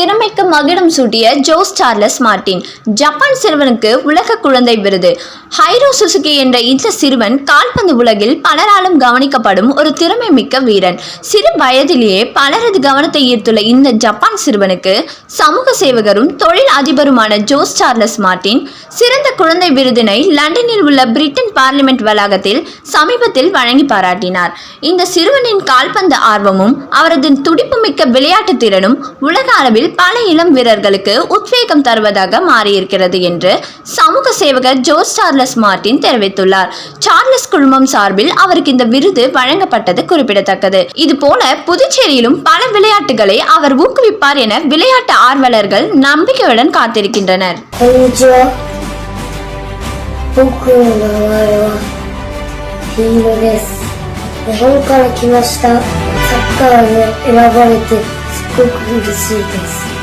திறமைக்கு மகிடம் சூட்டிய ஜோஸ் சார்லஸ் மார்டின். ஜப்பான் சிறுவனுக்கு உலக குழந்தை விருது. ஹைரோ சுசுகி என்ற இந்த சிறுவன் கால்பந்து உலகில் பலராலும் கவனிக்கப்படும் ஒரு திறமை மிக்க வீரன். சிறு வயதிலேயே பலரது கவனத்தை ஈர்த்துள்ள இந்த ஜப்பான் சிறுவனுக்கு சமூக சேவகரும் தொழில் அதிபருமான ஜோஸ் சார்லஸ் மார்டின் சிறந்த குழந்தை விருதினை லண்டனில் உள்ள பிரிட்டன் பார்லிமெண்ட் வளாகத்தில் சமீபத்தில் வழங்கி பாராட்டினார். இந்த சிறுவனின் கால்பந்து ஆர்வமும் அவரது துடிப்புமிக்க விளையாட்டு திறனும் உலக அளவில் பல இளம் வீரர்களுக்கு உத்வேகம் தருவதாக மாறியிருக்கிறது என்று சமூக சேவகர் ஜோஸ் சார்லஸ் மார்டின் தெரிவித்துள்ளார் சார்லஸ் குழுமம் சார்பில் அவருக்கு இந்த விருது வழங்கப்பட்டது குறிப்பிடத்தக்கது இதுபோல புதுச்சேரியிலும் பல விளையாட்டுகளை அவர் ஊக்குவிப்பார் என விளையாட்டு ஆர்வலர்கள் நம்பிக்கையுடன் காத்திருக்கின்றனர் こんにちは。僕の名前はヒーロです。日本から来ました。サッカーで選ばれて すっごく嬉しいです。